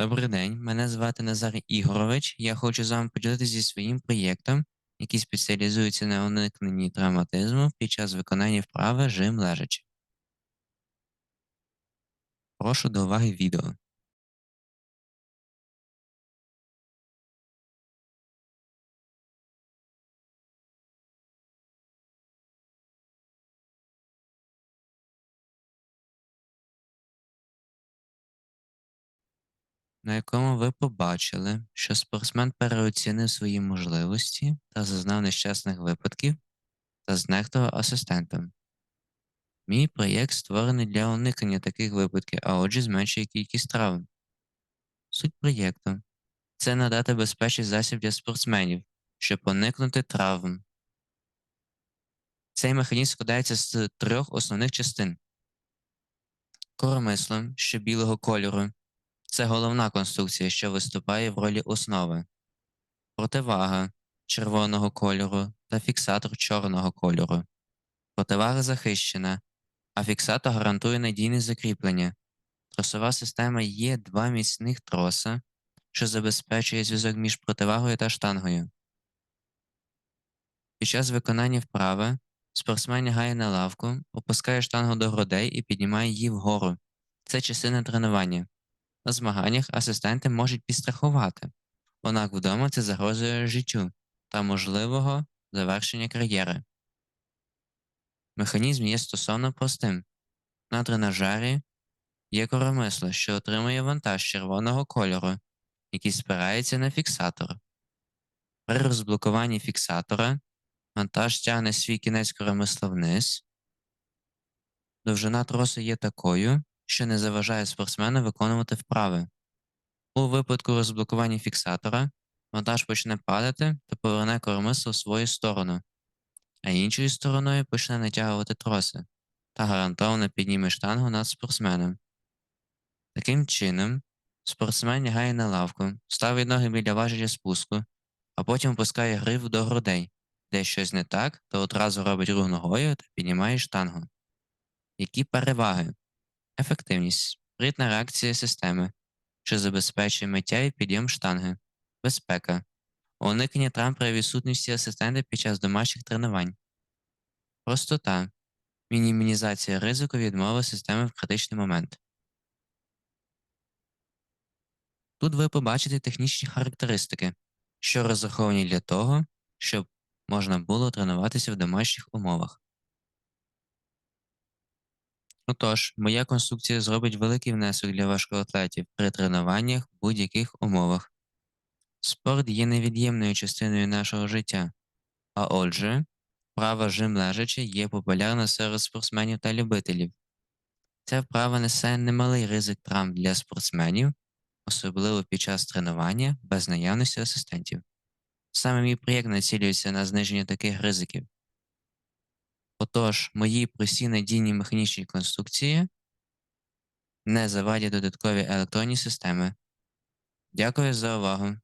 Добрий день, мене звати Назар Ігорович. Я хочу з вами поділитися зі своїм проєктом, який спеціалізується на уникненні травматизму під час виконання вправи жим лежачи. Прошу до уваги відео. На якому ви побачили, що спортсмен переоцінив свої можливості та зазнав нещасних випадків та знехтував асистентом. Мій проєкт створений для уникнення таких випадків, а отже, зменшує кількість травм. Суть проєкту це надати безпечний засіб для спортсменів, щоб уникнути травм. Цей механізм складається з трьох основних частин: коромисло, що білого кольору, це головна конструкція, що виступає в ролі основи, противага червоного кольору та фіксатор чорного кольору. Противага захищена, а фіксатор гарантує надійне закріплення. Тросова система є два міцних троса, що забезпечує зв'язок між противагою та штангою. Під час виконання вправи спортсмен лягає на лавку, опускає штангу до грудей і піднімає її вгору. Це частина тренування. На змаганнях асистенти можуть підстрахувати, однак вдома це загрожує життю та можливого завершення кар'єри. Механізм є стосовно простим. На тренажері є коромисло, що отримує вантаж червоного кольору, який спирається на фіксатор. При розблокуванні фіксатора вантаж тягне свій кінець коромисла вниз. Довжина тросу є такою, що не заважає спортсмену виконувати вправи. У випадку розблокування фіксатора вантаж почне падати та поверне коромисло в свою сторону, а іншою стороною почне натягувати троси та гарантовано підніме штангу над спортсменом. Таким чином, спортсмен лягає на лавку, ставить ноги біля важеля спуску, а потім опускає гриф до грудей, де щось не так, то одразу робить рух ногою та піднімає штангу. Які переваги? Ефективність спритна реакція системи, що забезпечує миття і підйом штанги, безпека, уникнення травм при відсутності асистента під час домашніх тренувань, простота, мінімізація ризику відмови системи в критичний момент. Тут ви побачите технічні характеристики, що розраховані для того, щоб можна було тренуватися в домашніх умовах. Отож, моя конструкція зробить великий внесок для важкоатлетів при тренуваннях в будь-яких умовах. Спорт є невід'ємною частиною нашого життя, а отже, вправа жим лежачи є популярна серед спортсменів та любителів. Ця вправа несе немалий ризик травм для спортсменів, особливо під час тренування без наявності асистентів. Саме мій проєкт націлюється на зниження таких ризиків. Отож, мої прості надійні механічні конструкції не завадять додаткові електронні системи. Дякую за увагу.